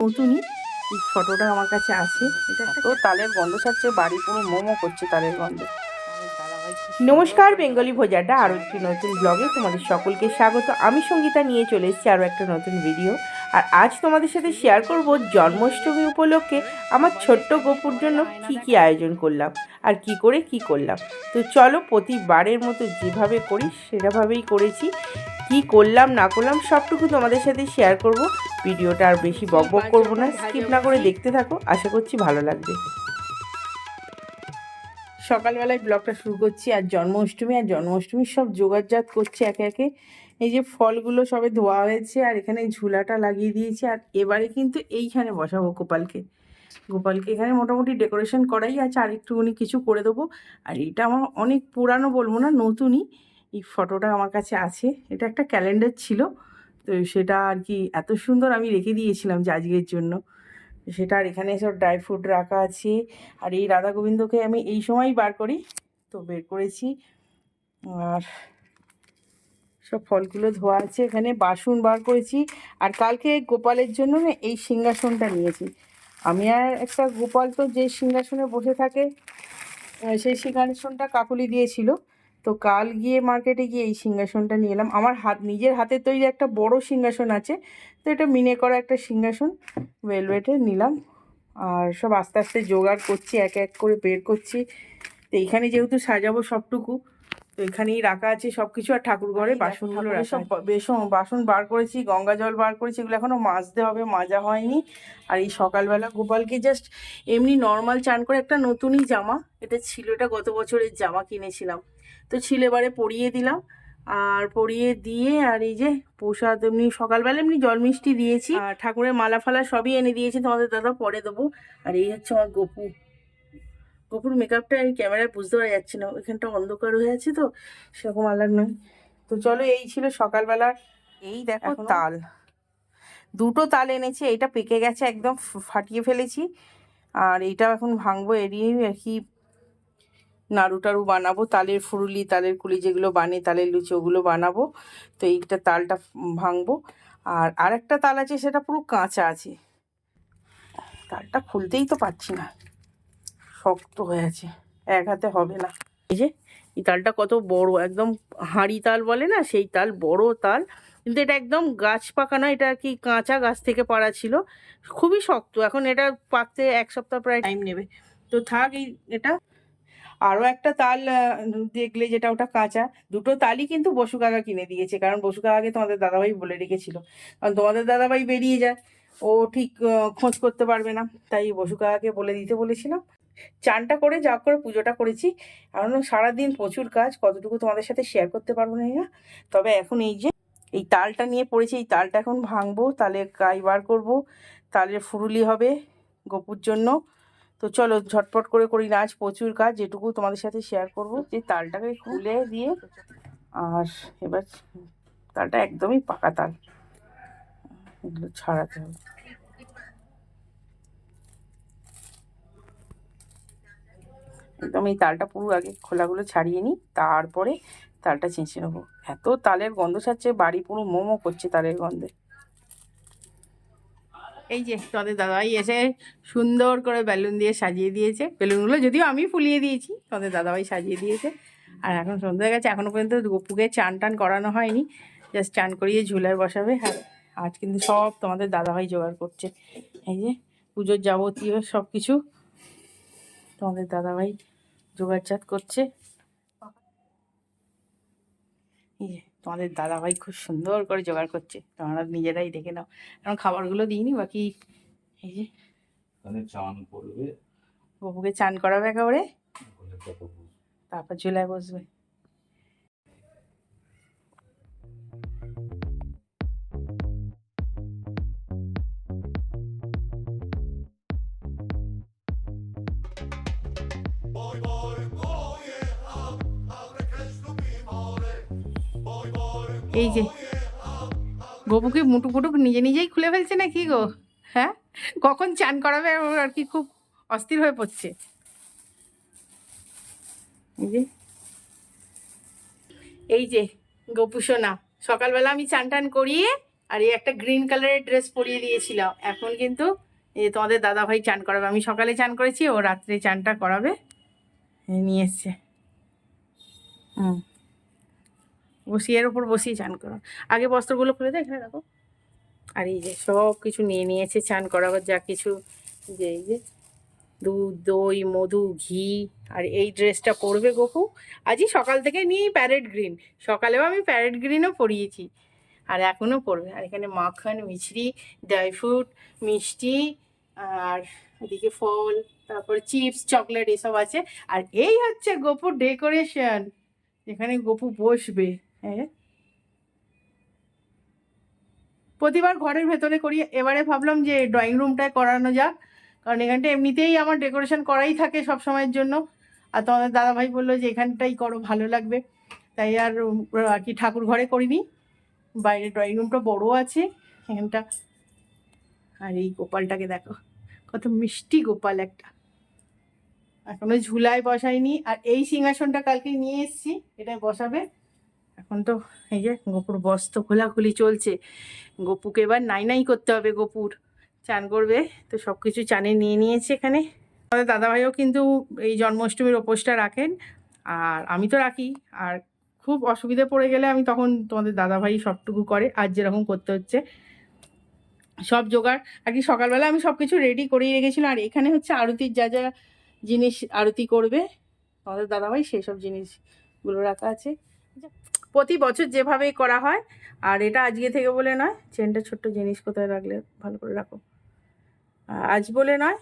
নতুনই এই ফটোটা আমার কাছে আছে। এটা তো তালের গন্ধ ছাড়ছে বাড়ি পুরো মোমো করছে তালের গন্ধে। নমস্কার বেঙ্গলি ভোজাটা আরও একটি নতুন ব্লগে তোমাদের সকলকে স্বাগত। আমি সঙ্গীতা নিয়ে চলে এসেছি আরও একটা নতুন ভিডিও আর আজ তোমাদের সাথে শেয়ার করব জন্মাষ্টমী উপলক্ষে আমার ছোট্ট গোপুর জন্য কি কি আয়োজন করলাম আর কি করে কি করলাম। তো চলো প্রতিবারের মতো যেভাবে করি সেভাবেই করেছি। কি করলাম, না করলাম, সবটুকু তোমাদের সাথে শেয়ার করব। ভিডিওটা আর বেশি বক বক করব না স্কিপ না করে দেখতে থাকো, আশা করছি ভালো লাগবে। সকালবেলায় ব্লগটা শুরু করছি, আর জন্মাষ্টমী, আর জন্মাষ্টমীর সব জোগাড়জাত করছে একে একে। এই যে ফলগুলো সবে ধোয়া হয়েছে, আর এখানে ঝুলাটা লাগিয়ে দিয়েছি, আর এবারে কিন্তু এইখানে বসাবো গোপালকে। গোপালকে এখানে মোটামুটি ডেকোরেশন করাই আছে, আর একটুখানি কিছু করে দেবো। আর এটা আমার অনেক পুরানো বলব না, নতুনই। এই ফটোটা আমার কাছে আছে। এটা একটা ক্যালেন্ডার ছিল, তো সেটা আর কি এত সুন্দর আমি রেখে দিয়েছিলাম যে আজকের জন্য। সেটা আর এখানে সব ড্রাই ফ্রুট রাখা আছে। আর এই রাধা গোবিন্দকে আমি এই সময়ই বার করি, তো বের করেছি। আর সব ফলগুলো ধোয়া আছে, এখানে বাসন বার করেছি। আর কালকে গোপালের জন্য না এই সিংহাসনটা নিয়েছি। আমি আর একটা গোপাল তো যে সিংহাসনে বসে থাকে সেই সিংহাসনটা কাকুলি দিয়েছিল। তো কাল গিয়ে মার্কেটে গিয়ে এই সিংহাসনটা নিয়ে এলাম। আমার হাত নিজের হাতে তৈরি একটা বড় সিংহাসন আছে। তো এটা মিনে করা একটা সিংহাসন। ভেলভেটে নিলাম। আর সব আস্তে আস্তে জোগাড় করছি এক এক করে বের করছি। তো এইখানে যেহেতু সাজাবো সবটুকু তো এখানেই রাখা আছে সব কিছু আর ঠাকুর ঘরে বাসনগুলো সব বেসন বাসন বার করেছি গঙ্গা জল বার করেছি এগুলো এখনও মাজতে হবে মাজা হয়নি। আর এই সকালবেলা গোপালকে জাস্ট এমনি নর্মাল চান করে একটা নতুনই জামা এটা ছিল এটা গত বছরের জামা কিনেছিলাম। তো ছিল এবারে পরিয়ে দিলাম। আর পরিয়ে দিয়ে আর এই যে প্রসাদ এমনি সকালবেলা এমনি জল মিষ্টি দিয়েছি। আর ঠাকুরের মালা ফালা সবই এনে দিয়েছি তোমাদের দাদা পরে দেবো। আর এই হচ্ছে আমার গপু। গপুর মেকআপটা এই ক্যামেরায় বুঝতে পারা যাচ্ছে না ওইখানটা অন্ধকার হয়ে আছে তো সেরকম আলার নয় তো চলো এই ছিল সকালবেলার এই দেখো তাল। দুটো তাল এনেছি এইটা পেকে গেছে একদম ফাটিয়ে ফেলেছি। আর এইটা এখন ভাঙবো এড়িয়ে আর কি নাড়ু টাড়ু বানাবো, তালের ফুরুলি, তালের কুলি যেগুলো বানে, তালের লুচি ওগুলো বানাবো, তো এইটা তালটা ভাঙবো। আর আরেকটা তাল আছে, সেটা পুরো কাঁচা আছে। তালটা খুলতেই তো পারছি না। শক্ত হয়ে আছে, এক হাতে হবে না। এই যে, এই তালটা কত বড়, একদম হাঁড়ি তাল বলে না, সেই তাল, বড় তাল। কিন্তু এটা একদম গাছ পাকা না এটা কি কাঁচা গাছ থেকে পাড়া ছিল। খুবই শক্ত, এখন এটা পাকতে এক সপ্তাহ প্রায় টাইম নেবে। তো থাক এই এটা আরও একটা তাল দেখলে যেটা ওটা কাঁচা। দুটো তালই কিন্তু বসু কাকা কিনে দিয়েছে, কারণ বসু কাকাকে তোমাদের দাদাভাই বলে রেখেছিল। কারণ তোমাদের দাদাভাই বেরিয়ে যায়, ও ঠিক খোঁজ করতে পারবে না। তাই বসু কাকাকে বলে দিতে বলেছিলাম, চানটা করে, যা করে পুজোটা করেছি। এখন সারাদিন প্রচুর কাজ, কতটুকু তোমাদের সাথে শেয়ার করতে পারব না না তবে এখন এই যে, এই তালটা নিয়ে পড়েছি, এই তালটা এখন ভাঙবো, তালে কাই বার করব তালের ফুরুলি হবে গোপুর জন্য। তো চলো ঝটপট করে করি না, আজ প্রচুর কাজ, যেটুকু তোমাদের সাথে শেয়ার করব। যে তালটাকে খুলে দিয়ে, আর এবার তালটা একদমই পাকা তাল। এগুলো ছাড়াতে হবে। একদম এই তালটা পুরো আগে খোলাগুলো ছাড়িয়ে নিই, তারপরে তালটা চেঁচে নেব। এত তালের গন্ধ ছাড়ছে, বাড়ি পুরো মোমো করছে তালের গন্ধে। এই যে তোমাদের দাদাই এসে সুন্দর করে বেলুন দিয়ে সাজিয়ে দিয়েছে। বেলুনগুলো যদিও আমি ফুলিয়ে দিয়েছি, তোমাদের দাদাভাই সাজিয়ে দিয়েছে। আর এখন সন্ধ্যা গেছে, এখনও পর্যন্ত গপুকে চান টান করানো হয়নি। জাস্ট চান করিয়ে ঝুলায় বসাবে। হ্যাঁ আজ কিন্তু সব তোমাদের দাদাভাই জোগাড় করছে। এই যে পুজোর যাবতীয় সব কিছু তোমাদের দাদাভাই জোগাড়জাত করছে। এই যে তোমাদের দাদাভাই খুব সুন্দর করে জোগাড় করছে। তোমরা নিজেরাই দেখে নাও। কারণ খাবারগুলো দিইনি বাকি এই যে চান করবে। বাবুকে চান করাবে একেবারে। তারপর জুলাই বসবে। এই যে, গপুকে মুটু ফুটুক নিজে নিজেই খুলে ফেলছে না কি গো? হ্যাঁ? কখন চান করাবে আর কি খুব অস্থির হয়ে পড়ছে। এই যে এই যে গোপু সোনা, সকালবেলা আমি চান টান করিয়ে আর এই একটা গ্রিন কালারের ড্রেস পরিয়ে দিয়েছিলাম এখন কিন্তু এই তোমাদের দাদা ভাই চান করাবে। আমি সকালে চান করেছি, ও রাত্রে চানটা করাবে। নিয়ে এসছে। হুম। বসিয়ে ওপর বসিয়ে চান করো। আগে বস্ত্রগুলো খুলে দেয়, এখানে দেখো। আর এই যে সব কিছু নিয়ে নিয়েছে, চান করাবার যা কিছু, যে এই যে দুধ, দই, মধু, ঘি, আর এই ড্রেসটা পরবে গপু। আজই সকাল থেকে নিই প্যারেট গ্রিন সকালেও আমি প্যারেট গ্রিনও পরিয়েছি, আর এখনও পরবে। আর এখানে মাখন, মিছরি ড্রাই ফ্রুট মিষ্টি, আর এদিকে ফল, তারপর চিপস চকলেট এসব আছে। আর এই হচ্ছে গপুর ডেকোরেশন এখানে গপু বসবে। প্রতিবার ঘরের ভেতরে করি এবারে ভাবলাম যে ড্রয়িং রুমটায় করানো যাক। কারণ এখানটা এমনিতেই আমার ডেকোরেশন করাই থাকে সব সময়ের জন্য। আর তোমাদের দাদাভাই বলল যে এখানটাই করো, ভালো লাগবে। তাই আর আর কি ঠাকুর ঘরে করিনি। বাইরে ড্রয়িং রুমটা বড় আছে, এখানটা। আর এই গোপালটাকে দেখো, কত মিষ্টি গোপাল একটা। এখনও ঝুলায় বসাইনি আর এই সিংহাসনটা কালকে নিয়ে এসেছি এটায় বসাবে। এখন তো এই যে গোপুর বস্ত্র খোলাখুলি চলছে। গপুকে এবার নাই নাই করতে হবে গপুর। চান করবে, তো সব কিছু চানে নিয়ে নিয়েছে এখানে। আমাদের দাদাভাইও কিন্তু এই জন্মাষ্টমীর উপোসটা রাখেন, আর আমি তো রাখি। আর খুব অসুবিধে পড়ে গেলে আমি তখন তোমাদের দাদাভাই সবটুকু করে, আর যেরকম করতে হচ্ছে। সব জোগাড়, আর কি সকালবেলা আমি সব কিছু রেডি করেই রেখেছিলাম। আর এখানে হচ্ছে আরতির যা যা জিনিস আরতি করবে, তোমাদের দাদাভাই সেই সব জিনিসগুলো রাখা আছে। প্রতি বছর যেভাবেই করা হয়, আর এটা আজকে থেকে বলে নয়, চেনটা ছোট্ট জিনিস কোথায় রাখলে ভালো করে রাখো। আজ বলে নয়,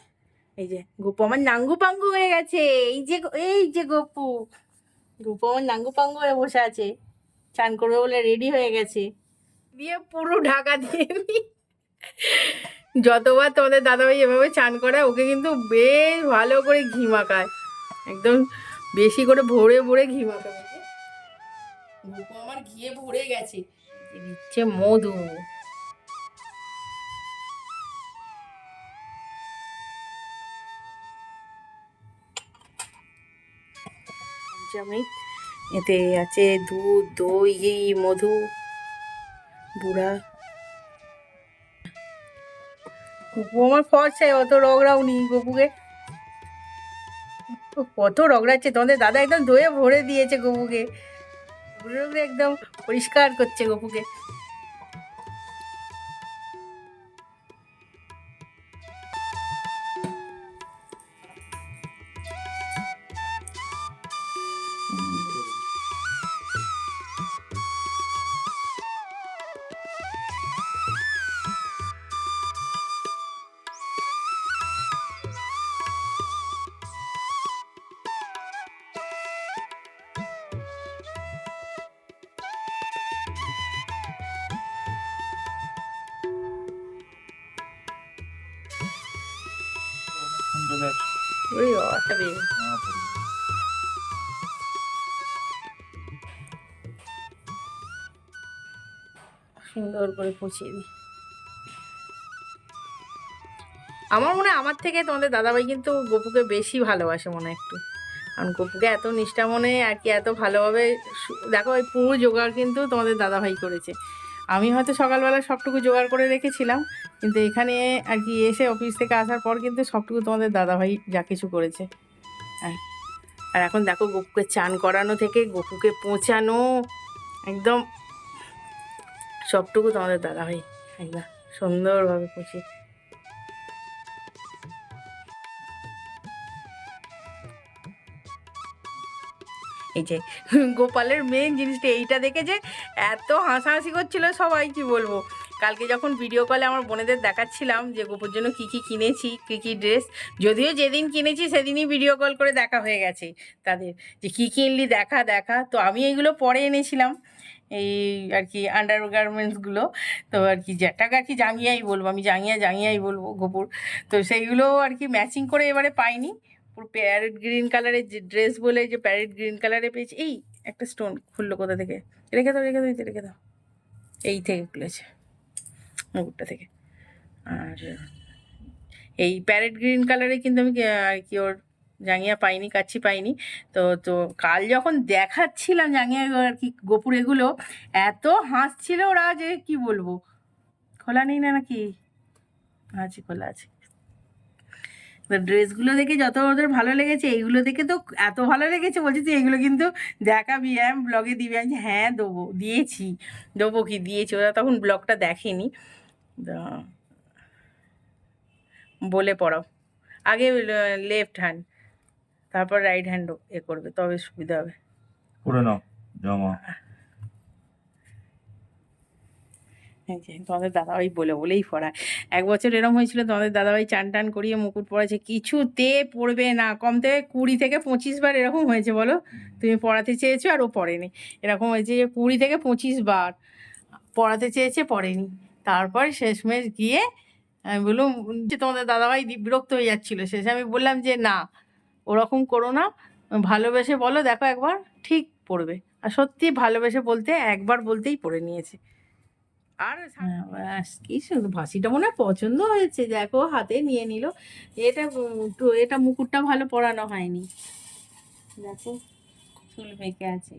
এই যে গোপু আমার নাঙ্গু পাঙ্গু হয়ে গেছে, এই যে এই যে গপু। গপু আমার নাঙ্গু পাঙ্গু হয়ে বসে আছে, চান করবে বলে রেডি হয়ে গেছে। দিয়ে পুরো ঢাকা দিয়ে যতবার তোমাদের দাদাভাই এভাবে চান করায়, ওকে কিন্তু বেশ ভালো করে ঘি মাখায়। একদম বেশি করে ভরে ভরে ঘি মাখাবে। আমার ঘিয়ে ভরে গেছে। দিচ্ছে মধু। এতে আছে দুধ, দই মধু, বুড়া। কুকু আমার ফর্সায় অত রগড়াও নি গপুকে। কত রগড়াচ্ছে, তোমাদের দাদা একদম ধুয়ে ভরে দিয়েছে গপুকে। একদম পরিষ্কার করছে গপুকে। সুন্দর করে পচিয়ে দিই। আমার মনে হয় আমার থেকে তোমাদের দাদাভাই কিন্তু গপুকে বেশি ভালোবাসে মনে একটু। কারণ গপুকে এত নিষ্ঠা মনে আর কি এত ভালোভাবে দেখো ওই পুরো জোগাড় কিন্তু তোমাদের দাদাভাই করেছে। আমি হয়তো সকালবেলা সবটুকু জোগাড় করে রেখেছিলাম, কিন্তু এখানে আর কি এসে অফিস থেকে আসার পর কিন্তু সবটুকু তোমাদের দাদাভাই যা কিছু করেছে। আর এখন দেখো গপুকে চান করানো থেকে গপুকে পৌঁছানো, একদম সবটুকু তোমাদের দাদাভাই একদম সুন্দরভাবে পৌঁছে এই যে গোপালের মেন জিনিসটা এইটা দেখে যে এত হাসাহাসি করছিল সবাই, কি বলব? কালকে যখন ভিডিও কলে আমার বোনেদের দেখাচ্ছিলাম যে গোপুর জন্য কী কী কিনেছি, কী কী ড্রেস যদিও যেদিন কিনেছি সেদিনই ভিডিও কল করে দেখা হয়ে গেছে তাদের। যে কী কিনলি দেখা দেখা। তো আমি এইগুলো পরে এনেছিলাম। এই আর কি আন্ডার গার্মেন্টসগুলো তো আর কি যেটাকে আর কি জাঙ্গিয়াই বলব, আমি জাঙ্গিয়া, জাঙ্গিয়াই বলব গোপুর। তো সেইগুলো আর কি ম্যাচিং করে এবারে পাইনি। পুরো প্যারেট গ্রিন কালারের যে ড্রেস বলে যে প্যারেট গ্রিন কালারে পেয়েছি, এই একটা স্টোন খুললো কোথা থেকে? রেখে দাও রেখে দাও রেখে দাও। এই থেকে খুলেছে মুকুটটা থেকে। আর এই প্যারেট গ্রিন কালারে কিন্তু আমি আর কি ওর জাঙ্গিয়া পাইনি কাচ্ছি পাইনি। তো তো কাল যখন দেখাচ্ছিলাম জাঙ্গিয়া আর কি গোপুর এগুলো, এত হাসছিল ওরা যে কি বলব? খোলা নেই না নাকি? আছে, খোলা আছে। ড্রেসগুলো দেখে যত ওদের ভালো লেগেছে, এইগুলো দেখে তো এত ভালো লেগেছে বলছি তুই এগুলো কিন্তু দেখাবি হ্যাঁ ব্লগে দিবি। আমি হ্যাঁ দেবো, দিয়েছি। দেবো কি দিয়েছি? ওরা তখন ব্লগটা দেখেনি। বলে পড়াও। আগে লেফট হ্যান্ড তারপর রাইট হ্যান্ড এ করবে তবে সুবিধা হবে। করে নাও জামা। তোমাদের দাদাভাই বলে বলেই পড়ায়। এক বছর এরম হয়েছিল তোমাদের দাদাভাই চান টান করিয়ে মুকুট পড়েছে কিছুতে পড়বে না কম থেকে কুড়ি থেকে পঁচিশ বার এরকম হয়েছে বলো। তুমি পড়াতে চেয়েছো আর ও পড়েনি। এরকম হয়েছে যে কুড়ি থেকে পঁচিশ বার পড়াতে চেয়েছে পড়েনি। তারপর শেষমেশ গিয়ে আমি বললাম যে তোমাদের দাদাভাই বিরক্ত হয়ে যাচ্ছিল। শেষে আমি বললাম যে না ওরকম করো না। ভালোবেসে বলো দেখো একবার ঠিক পড়বে। আর সত্যি ভালোবেসে বলতে একবার বলতেই পড়ে নিয়েছে। আর হ্যাঁ, কি সুন্দর। ভাসিটা মনে হয় পছন্দ হয়েছে। দেখো হাতে নিয়ে নিল। এটা এটা মুকুটটা ভালো পরানো হয়নি। দেখো চুল বেঁকে আছে।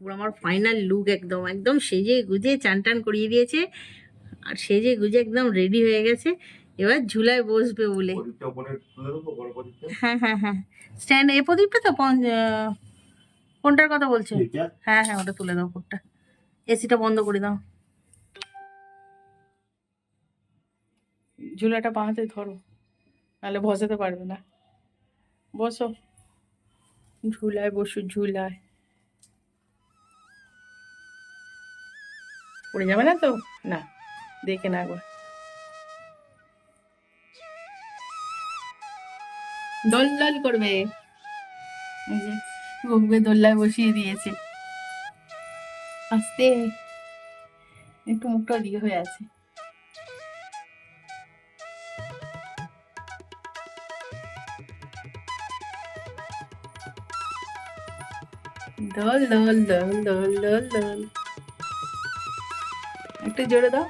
পুরো আমার ফাইনাল লুক একদম একদম সেজে গুজে চান টান করিয়ে দিয়েছে। আর সেজে গুজে একদম রেডি হয়ে গেছে। এবার ঝুলায় বসবে বলে। হ্যাঁ হ্যাঁ হ্যাঁ। স্ট্যান্ড এ প্রদীপটা তো কোনটার কথা বলছো? হ্যাঁ হ্যাঁ ওটা তুলে দাও উপরটা এসিটা বন্ধ করে দাও। ঝুলাটা বাঁধতে ধরো নাহলে বসাতে পারবে না। বসো। ঝুলায় বসো ঝুলায়। পড়ে যাবে না তো? না দেখে না একবার। দোল দোল করবে। এই যে দোল্লায় বসিয়ে দিয়েছে। আস্তে। একটু মুখটা দিকে হয়ে আছে। দোল দোল দোল দোল দোল দোল। একটু জোরে দাও।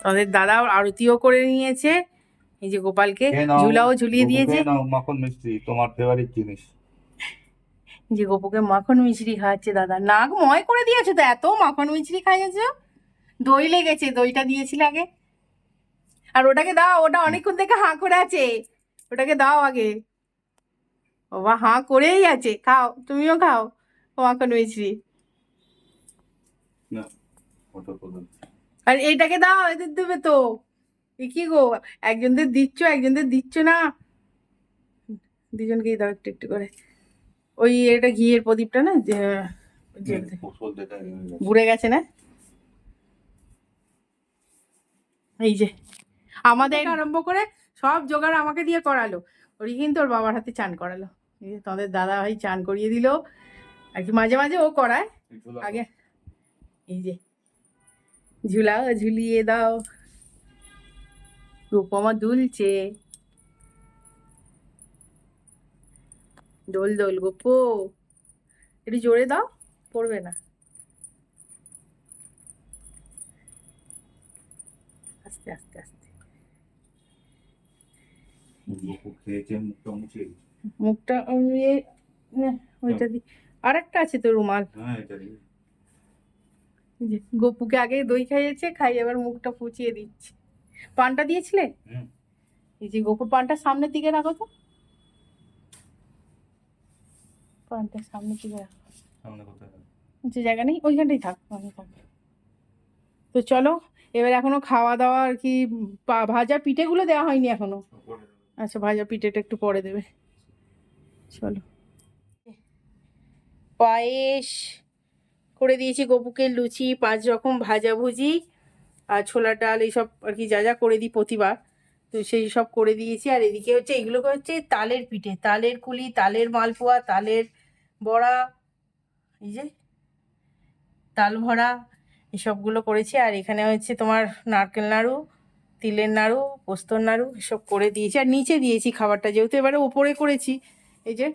তোমাদের দাদা আরতিও করে নিয়েছে। এই যে গোপালকে ঝুলাও ঝুলিয়ে দিয়েছে। মাখন মিষ্টি তোমার ফেভারিট জিনিস। যে গোপুকে মাখন মিছরি খাওয়াচ্ছে দাদা। নাক ময় করে দিয়েছ তো এত মাখন মিছরি খাইয়েছো? দই লেগেছে দইটা দিয়েছিলে আগে। আর ওটাকে দাও ওটা অনেকক্ষণ থেকে হাঁ করে আছে। ওটাকে দাও আগে। বাবা হাঁ করেই আছে। খাও তুমিও খাও। মাখন মিছরি। না ওটা। আর এইটাকে দাও এদের দেবে তো। এ কি গো একজনদের দিচ্ছ একজনদের দিচ্ছ না? দুজনকেই দাও একটু একটু করে। ওই এটা ঘিয়ের প্রদীপটা না যে হয়ে গেছে। ঘুরে গেছে না? এই যে আমাদের আরম্ভ করে সব জোগাড় আমাকে দিয়ে করালো। ওরই কিন্তু ওর বাবার হাতে চান করালো। এই যে তোমাদের দাদা ভাই চান করিয়ে দিল। আর কি মাঝে মাঝে ও করায়। আগে এই যে ঝুলাও ঝুলিয়ে দাও। রূপমা দুলছে। দোল দোল গোপো। একটু জোরে দাও পড়বে না। আস্তে আস্তে আস্তে। মুখটা ওইটা দি আর একটা আছে তো রুমাল। হ্যাঁ এটা গপুকে আগে দই খাইয়েছে খাই এবার মুখটা পুচিয়ে দিচ্ছে। পানটা দিয়েছিলে? এই যে গোপুর পানটা সামনের দিকে রাখো তো। পানটা সামনের দিকে রাখো। যে জায়গা নেই ওইখানটাই থাক থাক। তো চলো এবার এখনও খাওয়া দাওয়া আর কি ভাজা পিঠেগুলো দেওয়া হয়নি এখনও। আচ্ছা ভাজা পিঠেটা একটু পরে দেবে। চলো। পায়েস। করে দিয়েছি গপুকে লুচি, পাঁচ রকম ভাজা ভুজি আর ছোলা ডাল, এইসব আর কি যা যা করে দিই প্রতিবার। তো সেই সব করে দিয়েছি। আর এদিকে হচ্ছে, এগুলোকে হচ্ছে তালের পিঠে। তালের কুলি, তালের মালপোয়া, তালের বড়া, এই যে তাল ভরা, এসবগুলো করেছি। আর এখানে হচ্ছে তোমার নারকেল নাড়ু, তিলের নাড়ু, পোস্তর নাড়ু, এসব করে দিয়েছি। আর নিচে দিয়েছি খাবারটা, যেহেতু এবারে ওপরে করেছি, এই যে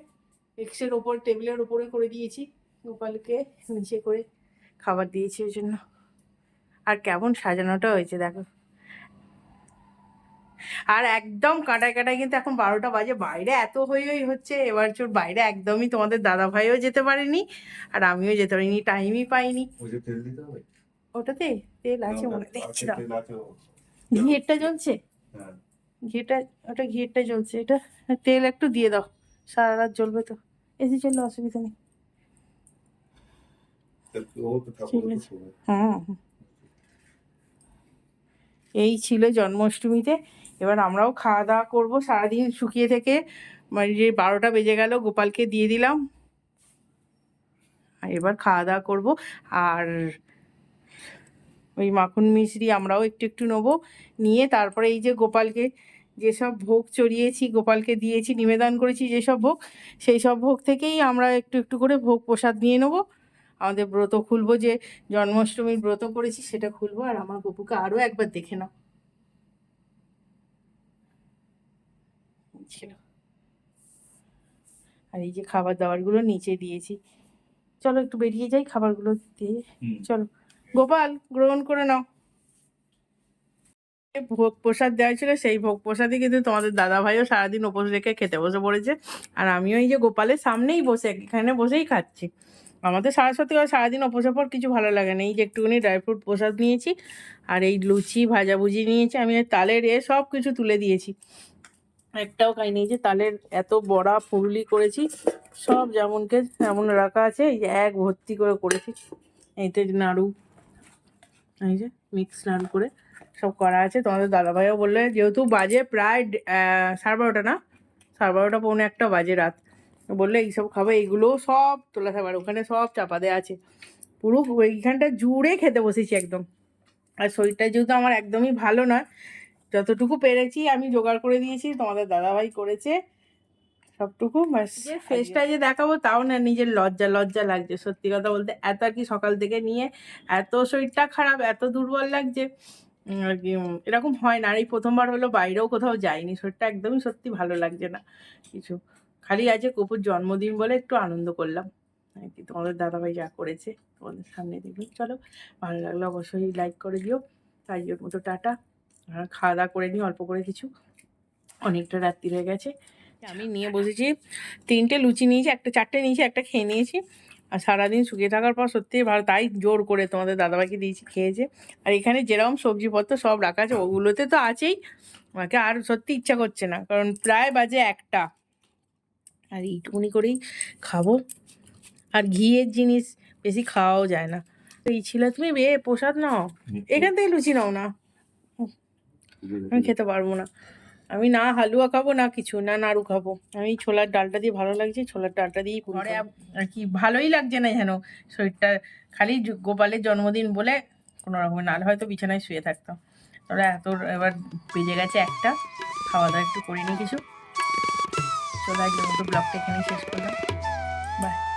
এক্সের ওপর, টেবিলের ওপরে করে দিয়েছি। গোপালকে নিচে করে খাবার দিয়েছি ওই জন্য। আর কেমন সাজানোটা হয়েছে দেখো। আর একদম কাটায় কাটায় কিন্তু এখন বারোটা বাজে। বাইরে এত হই হই হচ্ছে এবার চোর বাইরে একদমই তোমাদের দাদা ভাইও যেতে পারেনি আর আমিও যেতে পারিনি টাইমই পাইনি। ওটাতে তেল আছে মনে দেখছি। ঘিয়েরটা জ্বলছে? হ্যাঁ। ঘিটা ওটা ঘিয়েরটা জ্বলছে। এটা তেল একটু দিয়ে দাও সারা রাত জ্বলবে তো। এসি চললে অসুবিধা নেই। শোবে। হুম এই ছিল জন্মাষ্টমীতে। এবার আমরাও খাওয়া দাওয়া করব। সারাদিন শুকিয়ে থেকে মানে যে বারোটা বেজে গেল গোপালকে দিয়ে দিলাম। আর এবার খাওয়া দাওয়া করব। আর ওই মাখন মিশ্রি আমরাও একটু একটু নেব। নিয়ে তারপরে এই যে গোপালকে যেসব ভোগ চড়িয়েছি গোপালকে দিয়েছি নিবেদন করেছি যেসব ভোগ সেই সব ভোগ থেকেই আমরা একটু একটু করে ভোগ প্রসাদ নিয়ে নেব। আমাদের ব্রত খুলবো যে জন্মাষ্টমীর ব্রত করেছি সেটা খুলবো। আর আমার গপুকে আরও একবার দেখে নাও। ছিল। আর এই যে খাবার দাবারগুলো নিচে দিয়েছি। চলো একটু বেরিয়ে যাই খাবারগুলো দিয়ে। চলো। গোপাল গ্রহণ করে নাও। ভোগ প্রসাদ দেওয়া ছিল সেই ভোগ প্রসাদই কিন্তু তোমাদের দাদা ভাইও সারাদিন উপোস রেখে খেতে বসে পড়েছে। আর আমিও এই যে গোপালের সামনেই বসে এখানে বসেই খাচ্ছি। আমাদের সারস্বতী আর সারাদিন উপোসের পর কিছু ভালো লাগে না। এই যে একটুখানি ড্রাই ফ্রুট প্রসাদ নিয়েছি, আর এই লুচি, ভাজাভুজি নিয়েছি, আমি তালের এ সব কিছু তুলে দিয়েছি। একটাও খাইনি যে তালের এত বড়া পুরুলি করেছি, সব যেমনকে তেমন রাখা আছে, এই যে এক ভর্তি করে করেছি। এইতে নাড়ু, এই যে মিক্স নাড়ু করে সব করা আছে। তোমাদের দাদাভাইও বললে, যেহেতু বাজে প্রায় সাড়ে বারোটা না, সাড়ে বারোটা পৌনে একটা বাজে রাত। বললে এইসব খাবে এইগুলো সব তোলা খাবার ওখানে সব চাপা দেওয়া আছে। পুরো এইখানটা জুড়ে খেতে বসেছি একদম। আর শরীরটা যেহেতু আমার একদমই ভালো নয় যতটুকু পেরেছি আমি জোগাড় করে দিয়েছি তোমাদের দাদাভাই করেছে সবটুকু যে ফেসটা যে দেখাবো তাও না নিজের লজ্জা লজ্জা লাগছে। সত্যি কথা বলতে এত আর কি সকাল থেকে নিয়ে এত শরীরটা খারাপ এত দুর্বল লাগছে আর কি, এরকম হয় না। আর এই প্রথমবার হলো বাইরেও কোথাও যাইনি। শরীরটা একদমই সত্যি ভালো লাগছে না কিছু। খালি আছে কপুর জন্মদিন বলে একটু আনন্দ করলাম। আর কি তোমাদের দাদাভাই যা করেছে, তোমাদের সামনে দেখুন চলো, ভালো লাগলে অবশ্যই লাইক করে দিও। আজকের মতো টাটা। খাওয়া দাওয়া করে নিই, অল্প করে কিছু। অনেকটা রাত্রি হয়ে গেছে। আমি নিয়ে বসেছি। তিনটে লুচি নিয়েছি, একটা চারটে নিয়েছি, একটা খেয়ে নিয়েছি। আর সারাদিন শুকিয়ে থাকার পর সত্যিই ভালো, তাই জোর করে তোমাদের দাদাভাইকে দিয়েছি, খেয়েছে। আর এখানে যেরকম সবজিপত্র সব রাখা আছে, ওগুলোতে তো আছেই। আমাকে আর সত্যি ইচ্ছা করছে না, কারণ প্রায় বাজে একটা। আর এইটুকুনি করেই খাব। আর ঘিয়ের জিনিস বেশি খাওয়াও যায় না। এই ছিল তুমি বে প্রসাদ নাও। এখান থেকে লুচি নাও না। আমি খেতে পারব না। আমি না হালুয়া খাব না কিছু না নাড়ু খাব। আমি ছোলার ডালটা দিয়ে ভালো লাগছে ছোলার ডালটা দিয়েই ঘরে আর কি ভালোই লাগছে না যেন শরীরটা খালি গোপালের জন্মদিন বলে কোনো রকম নাহলে হয়তো বিছানায় শুয়ে থাকতাম। তবে এত এবার বেজে গেছে একটা খাওয়া দাওয়া একটু করিনি কিছু। চলে আজকের মতো ব্লগটা এখানেই শেষ করলাম বাই